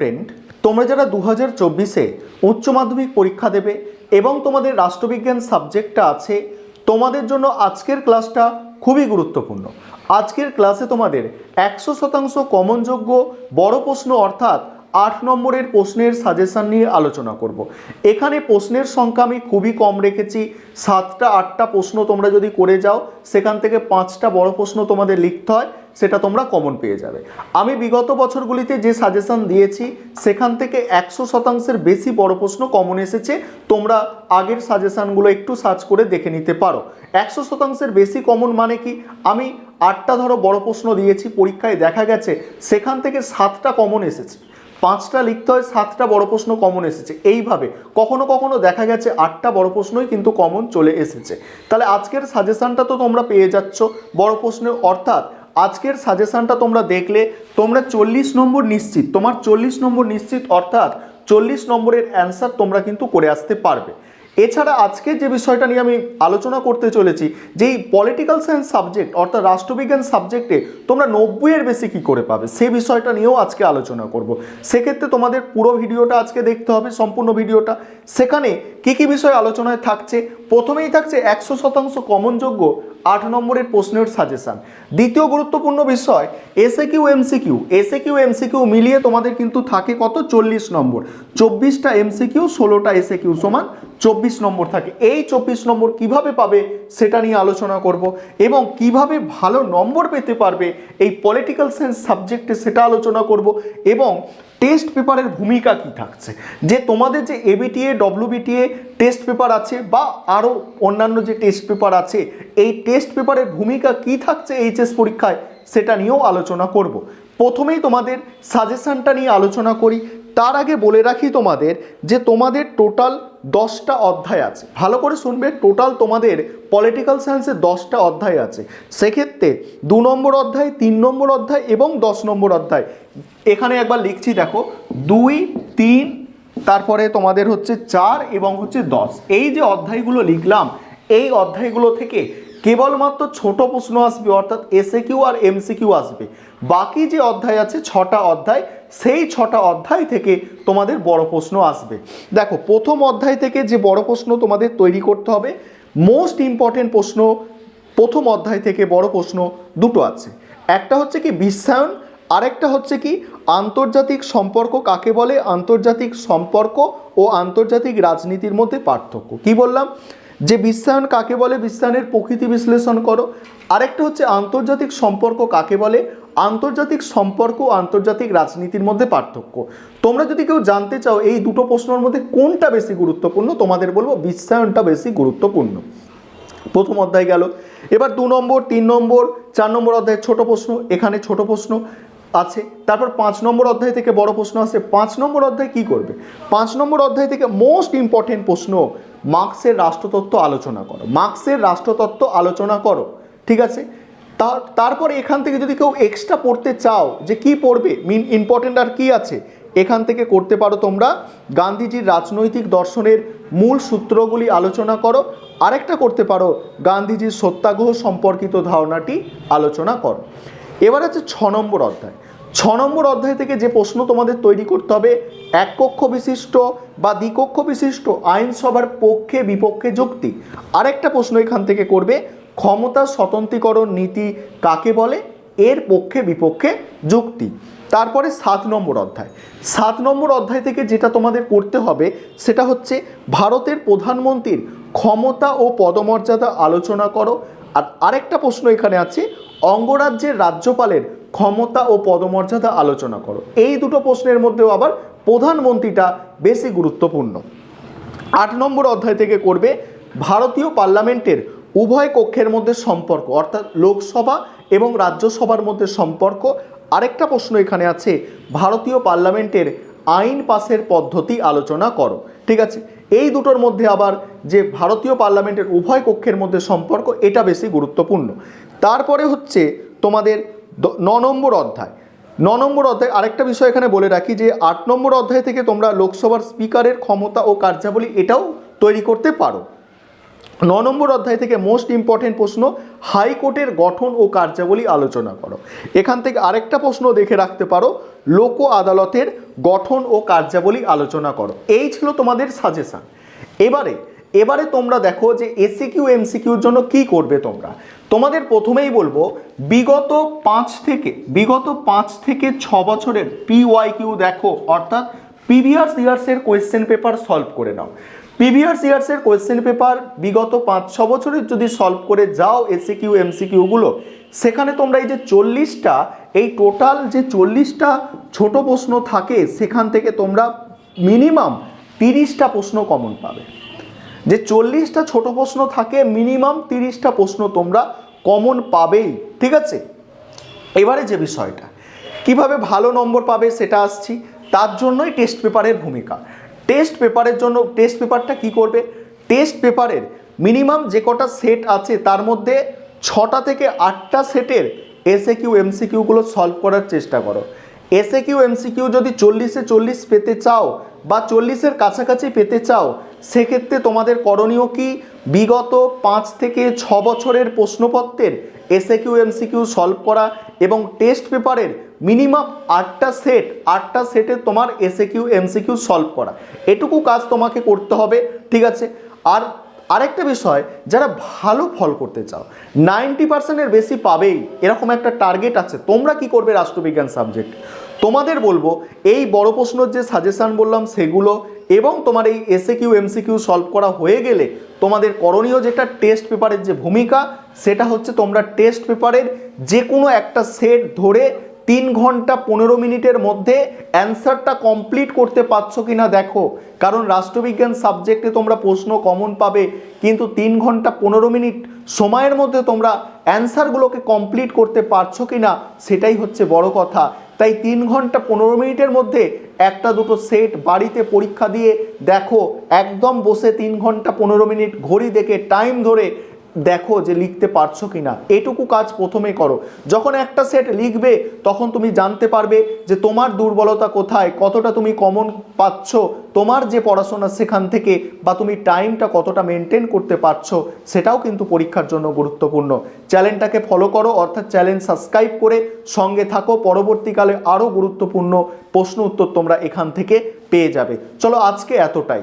Student, তোমরা যারা দু হাজার চব্বিশে উচ্চ মাধ্যমিক পরীক্ষা দেবে এবং তোমাদের রাষ্ট্রবিজ্ঞান সাবজেক্টটা আছে, তোমাদের জন্য আজকের ক্লাসটা খুবই গুরুত্বপূর্ণ। আজকের ক্লাসে তোমাদের একশো শতাংশ কমনযোগ্য বড় প্রশ্ন অর্থাৎ আট নম্বরের প্রশ্নের সাজেশন নিয়ে আলোচনা করব। এখানে প্রশ্নের সংখ্যা আমি খুবই কম রেখেছি। সাতটা, আটটা প্রশ্ন তোমরা যদি করে যাও, সেখান থেকে পাঁচটা বড় প্রশ্ন তোমাদের লিখতে হয়, সেটা তোমরা কমন পেয়ে যাবে। আমি বিগত বছরগুলিতে যে সাজেশন দিয়েছি, সেখান থেকে একশো শতাংশের বেশি বড় প্রশ্ন কমন এসেছে। তোমরা আগের সাজেশনগুলো একটু সার্চ করে দেখে নিতে পারো। একশো শতাংশের বেশি কমন মানে কি? আমি আটটা ধরো বড় প্রশ্ন দিয়েছি, পরীক্ষায় দেখা গেছে, সেখান থেকে সাতটা কমন এসেছে। পাঁচটা লিখতে হয়, সাতটা বড় প্রশ্ন কমন এসেছে। এইভাবে কখনো কখনো দেখা গেছে আটটা বড় প্রশ্নই কিন্তু কমন চলে এসেছে। তাহলে আজকের সাজেশানটা তো তোমরা পেয়ে যাচ্ছ। বড় প্রশ্নে অর্থাৎ আজকের সাজেশানটা তোমরা দেখলে, তোমরা চল্লিশ নম্বর নিশ্চিত, তোমার চল্লিশ নম্বর নিশ্চিত অর্থাৎ চল্লিশ নম্বরের অ্যান্সার তোমরা কিন্তু করে আসতে পারবে। এছাড়া আজকে যে বিষয়টা নিয়ে আমি আলোচনা করতে চলেছি, যেই পলিটিক্যাল সায়েন্স সাবজেক্ট অর্থাৎ রাষ্ট্রবিজ্ঞান সাবজেক্টে তোমরা নব্বইয়ের বেশি কি করে পাবে, সে বিষয়টা নিয়েও আজকে আলোচনা করব। সেক্ষেত্রে তোমাদের পুরো ভিডিওটা আজকে দেখতে হবে, সম্পূর্ণ ভিডিওটা। সেখানে কি কি বিষয় আলোচনায় থাকছে? প্রথমেই থাকছে একশো শতাংশ কমনযোগ্য আট নম্বরের প্রশ্নের সাজেশন দ্বিতীয় গুরুত্বপূর্ণ বিষয় SA Q MCQ SA Q MCQ মিলিয়ে তোমাদের কিন্তু থাকে কত? চল্লিশ নম্বর। চব্বিশটা এমসিকিউ ষোলোটা এসএ কিউ সমান চব্বিশ নম্বর থাকে। এই চব্বিশ নম্বর কীভাবে পাবে সেটা নিয়ে আলোচনা করব এবং কীভাবে ভালো নম্বর পেতে পারবে এই পলিটিক্যাল সায়েন্স সাবজেক্টে সেটা আলোচনা করব এবং টেস্ট পেপারের ভূমিকা কি থাকছে। যে তোমাদের যে এবিটিএ ডব্লিউবিটিএ টেস্ট পেপার আছে বা আরও অন্যান্য যে টেস্ট পেপার আছে, এই টেস্ট পেপারের ভূমিকা কি থাকছে এইচএস পরীক্ষায় সেটা নিয়েও আলোচনা করব। প্রথমেই তোমাদের সাজেশনটা নিয়ে আলোচনা করি। তার আগে বলে রাখি তোমাদের যে তোমাদের টোটাল দশটা অধ্যায় আছে। ভালো করে শুনবে, টোটাল তোমাদের পলিটিক্যাল সায়েন্সের দশটা অধ্যায় আছে। সেক্ষেত্রে দু নম্বর অধ্যায়, তিন নম্বর অধ্যায় এবং দশ নম্বর অধ্যায়। এখানে একবার লিখছি, দেখো, দুই, তিন, তারপরে তোমাদের হচ্ছে চার এবং হচ্ছে দশ। এই যে অধ্যায়গুলো লিখলাম, এই অধ্যায়গুলো থেকে কেবলমাত্র ছোট প্রশ্ন আসবে, অর্থাৎ এসএ কিউ আর এমসিকিউ আসবে। বাকি যে অধ্যায় আছে, ছটা অধ্যায়, সেই ছটা অধ্যায় থেকে তোমাদের বড় প্রশ্ন আসবে। দেখো, প্রথম অধ্যায় থেকে যে বড় প্রশ্ন তোমাদের তৈরি করতে হবে মোস্ট ইম্পর্টেন্ট প্রশ্ন, প্রথম অধ্যায় থেকে বড় প্রশ্ন দুটো আছে। একটা হচ্ছে কি, বিশ্বায়ন আরেকটা হচ্ছে কি, আন্তর্জাতিক সম্পর্ক কাকে বলে? আন্তর্জাতিক সম্পর্ক ও আন্তর্জাতিক রাজনীতির মধ্যে পার্থক্য। কি বললাম? যে বিশ্বায়ন কাকে বলে? বিশ্বায়নের প্রকৃতি বিশ্লেষণ করো। আরেকটা হচ্ছে আন্তর্জাতিক সম্পর্ক কাকে বলে? আন্তর্জাতিক সম্পর্ক আন্তর্জাতিক রাজনীতির মধ্যে পার্থক্য। তোমরা যদি কেউ জানতে চাও এই দুটো প্রশ্নের মধ্যে কোনটা বেশি গুরুত্বপূর্ণ, তোমাদের বলব বিশ্বায়নটা বেশি গুরুত্বপূর্ণ। প্রথম অধ্যায় গেল। এবার দু নম্বর, তিন নম্বর, চার নম্বর অধ্যায় ছোট প্রশ্ন, এখানে ছোট প্রশ্ন। আছে। তারপর পাঁচ নম্বর অধ্যায় থেকে বড় প্রশ্ন আসে। পাঁচ নম্বর অধ্যায় কি করবে? পাঁচ নম্বর অধ্যায় থেকে মোস্ট ইম্পর্টেন্ট প্রশ্ন, মার্ক্সের রাষ্ট্রতত্ত্ব আলোচনা করো। মার্ক্সের রাষ্ট্রতত্ত্ব আলোচনা করো। ঠিক আছে? তার, তারপরে এখান থেকে যদি কেউ এক্সট্রা পড়তে চাও যে কি পড়বে মিন ইম্পর্টেন্ট আর কি আছে, এখান থেকে করতে পারো তোমরা গান্ধীজির রাজনৈতিক দর্শনের মূল সূত্রগুলি আলোচনা করো। আরেকটা করতে পারো গান্ধীজির সত্যাগ্রহ সম্পর্কিত ধারণাটি আলোচনা করো। এবার আছে ছ নম্বর অধ্যায়। ছ নম্বর অধ্যায় থেকে যে প্রশ্ন তোমাদের তৈরি করতে হবে, এক কক্ষ বিশিষ্ট বা দ্বিকক্ষ বিশিষ্ট আইনসভার পক্ষে বিপক্ষে যুক্তি। আরেকটা প্রশ্ন এখান থেকে করবে, ক্ষমতা স্বতন্ত্রীকরণ নীতি কাকে বলে? এর পক্ষে বিপক্ষে যুক্তি। তারপরে সাত নম্বর অধ্যায়। সাত নম্বর অধ্যায় থেকে যেটা তোমাদের করতে হবে, সেটা হচ্ছে ভারতের প্রধানমন্ত্রীর ক্ষমতা ও পদমর্যাদা আলোচনা করো। আর আরেকটা প্রশ্ন এখানে আছে, অঙ্গরাজ্যের রাজ্যপালের ক্ষমতা ও পদমর্যাদা আলোচনা করো। এই দুটো প্রশ্নের মধ্যেও আবার প্রধানমন্ত্রীটা বেশি গুরুত্বপূর্ণ। আট নম্বর অধ্যায় থেকে করবে, ভারতীয় পার্লামেন্টের উভয় কক্ষের মধ্যে সম্পর্ক, অর্থাৎ লোকসভা এবং রাজ্যসভার মধ্যে সম্পর্ক। আরেকটা প্রশ্ন এখানে আছে, ভারতীয় পার্লামেন্টের আইন পাসের পদ্ধতি আলোচনা করো। ঠিক আছে, এই দুটোর মধ্যে আবার যে ভারতীয় পার্লামেন্টের উভয় কক্ষের মধ্যে সম্পর্ক, এটা বেশি গুরুত্বপূর্ণ। তারপরে হচ্ছে তোমাদের ন নম্বর অধ্যায়। ন নম্বর অধ্যায়, আরেকটা বিষয় এখানে বলে রাখি যে, আট নম্বর অধ্যায় থেকে তোমরা লোকসভার স্পিকারের ক্ষমতা ও কার্যাবলী এটাও তৈরি করতে পারো। ন নম্বর অধ্যায় থেকে মোস্ট ইম্পর্টেন্ট প্রশ্ন, হাইকোর্টের গঠন ও কার্যাবলী আলোচনা করো। এখান থেকে আরেকটা প্রশ্ন দেখে রাখতে পারো, লোক আদালতের গঠন ও কার্যাবলী আলোচনা করো। এই ছিল তোমাদের সাজেশান এবারে এবারে তোমরা দেখো যে এসিকিউ এমসিকিউর জন্য কি করবে তোমরা? তোমাদের প্রথমেই বলব, বিগত পাঁচ থেকে, বিগত পাঁচ থেকে ছ বছরের পিওয়াই কিউ দেখো, অর্থাৎ প্রিভিয়াস ইয়ার্সের কোয়েশ্চেন পেপার সলভ করে নাও। প্রিভিয়াস ইয়ার্সের কোয়েশ্চেন পেপার বিগত পাঁচ, ছ বছরের যদি সলভ করে যাও এসি কিউ এমসি সেখানে তোমরা এই যে চল্লিশটা, এই টোটাল যে চল্লিশটা ছোট প্রশ্ন থাকে, সেখান থেকে তোমরা মিনিমাম তিরিশটা প্রশ্ন কমন পাবে। যে চল্লিশটা ছোট প্রশ্ন থাকে মিনিমাম তিরিশটা প্রশ্ন তোমরা কমন পাবেই, ঠিক আছে? এবারে যে বিষয়টা, কীভাবে ভালো নম্বর পাবে সেটা আসছি, তার জন্যই টেস্ট পেপারের ভূমিকা। টেস্ট পেপারের জন্য টেস্ট পেপারটা কি করবে? টেস্ট পেপারের মিনিমাম যে কটা সেট আছে, তার মধ্যে ছটা থেকে আটটা সেটের এসএ কিউ এমসিকিউগুলো সলভ করার চেষ্টা করো। এসএ কিউ এমসিকিউ যদি চল্লিশে চল্লিশ পেতে চাও বা চল্লিশের কাছাকাছি পেতে চাও, সেক্ষেত্রে তোমাদের করণীয় কি? বিগত পাঁচ থেকে ছ বছরের প্রশ্নপত্রের এসএ কিউ এমসিকিউ সলভ করা এবং টেস্ট পেপারের মিনিমাম আটটা সেট আটটা সেটে তোমার এসএ কিউ এমসিকিউ সলভ করা। এটুকু কাজ তোমাকে করতে হবে, ঠিক আছে? আর আরেকটা বিষয়, যারা ভালো ফল করতে চাও, নাইনটি পার্সেন্টের বেশি পাবেই, এরকম একটা টার্গেট আছে। তোমরা কি করবে রাষ্ট্রবিজ্ঞান সাবজেক্ট তোমাদের বলব, এই বড় প্রশ্নের যে সাজেশান বললাম সেগুলো এবং তোমার এই এসএ কিউ এমসিকিউ সলভ করা হয়ে গেলে তোমাদের করণীয় যেটা টেস্ট পেপারের যে ভূমিকা, সেটা হচ্ছে তোমরা টেস্ট পেপারের যে কোনো একটা সেট ধরে তিন ঘণ্টা পনেরো মিনিটের মধ্যে অ্যান্সারটা কমপ্লিট করতে পারছ কি না দেখো। কারণ রাষ্ট্রবিজ্ঞান সাবজেক্টে তোমরা প্রশ্ন কমন পাবে, কিন্তু তিন ঘণ্টা পনেরো মিনিট সময়ের মধ্যে তোমরা অ্যান্সারগুলোকে কমপ্লিট করতে পারছ কি না সেটাই হচ্ছে বড় কথা। তাই তিন ঘণ্টা পনেরো মিনিটের মধ্যে একটা দুটো সেট বাড়িতে পরীক্ষা দিয়ে দেখো, একদম বসে তিন ঘণ্টা পনেরো মিনিট ঘড়ি দেখে টাইম ধরে দেখো যে লিখতে পারছ কি না এটুকু কাজ প্রথমে করো। যখন একটা সেট লিখবে, তখন তুমি জানতে পারবে যে তোমার দুর্বলতা কোথায়, কতটা তুমি কমন পাচ্ছ, তোমার যে পড়াশোনা সেখান থেকে বা তুমি টাইমটা কতটা মেনটেন করতে পারছ, সেটাও কিন্তু পরীক্ষার জন্য গুরুত্বপূর্ণ। চ্যানেলটাকে ফলো করো, অর্থাৎ চ্যানেল সাবস্ক্রাইব করে সঙ্গে থাকো। পরবর্তীকালে আরও গুরুত্বপূর্ণ প্রশ্ন উত্তর তোমরা এখান থেকে পেয়ে যাবে। চলো আজকে এতটাই।